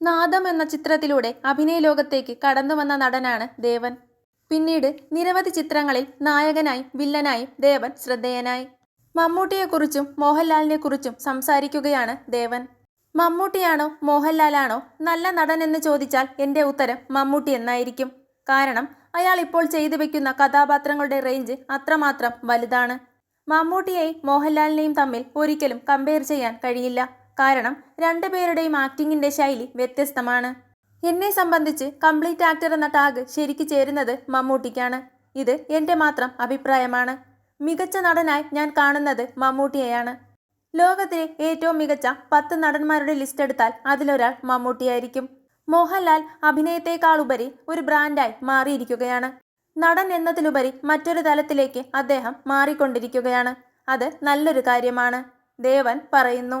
നാദം എന്ന ചിത്രത്തിലൂടെ അഭിനയ ലോകത്തേക്ക് കടന്നു വന്ന നടനാണ് ദേവൻ. പിന്നീട് നിരവധി ചിത്രങ്ങളിൽ നായകനായും വില്ലനായും ദേവൻ ശ്രദ്ധേയനായി. മമ്മൂട്ടിയെക്കുറിച്ചും മോഹൻലാലിനെക്കുറിച്ചും സംസാരിക്കുകയാണ് ദേവൻ. മമ്മൂട്ടിയാണോ മോഹൻലാലാണോ നല്ല നടൻ എന്ന് ചോദിച്ചാൽ എന്റെ ഉത്തരം മമ്മൂട്ടി എന്നായിരിക്കും. കാരണം അയാൾ ഇപ്പോൾ ചെയ്തു വെക്കുന്ന കഥാപാത്രങ്ങളുടെ റേഞ്ച് അത്രമാത്രം വലുതാണ്. മമ്മൂട്ടിയെയും മോഹൻലാലിനെയും തമ്മിൽ ഒരിക്കലും കമ്പയർ ചെയ്യാൻ കഴിയില്ല. കാരണം രണ്ടുപേരുടെയും ആക്ടിങ്ങിന്റെ ശൈലി വ്യത്യസ്തമാണ്. എന്നെ സംബന്ധിച്ച് കംപ്ലീറ്റ് ആക്ടർ എന്ന ടാഗ് ശരിക്ക് ചേരുന്നത് മമ്മൂട്ടിക്കാണ്. ഇത് എന്റെ മാത്രം അഭിപ്രായമാണ്. മികച്ച നടനായി ഞാൻ കാണുന്നത് മമ്മൂട്ടിയെയാണ്. ലോകത്തിലെ ഏറ്റവും മികച്ച പത്ത് നടന്മാരുടെ ലിസ്റ്റ് എടുത്താൽ അതിലൊരാൾ മമ്മൂട്ടിയായിരിക്കും. മോഹൻലാൽ അഭിനയത്തെക്കാളുപരി ഒരു ബ്രാൻഡായി മാറിയിരിക്കുകയാണ്. നടൻ എന്നതിലുപരി മറ്റൊരു തലത്തിലേക്ക് അദ്ദേഹം മാറിക്കൊണ്ടിരിക്കുകയാണ്. അത് നല്ലൊരു കാര്യമാണ് ദേവൻ പറയുന്നു.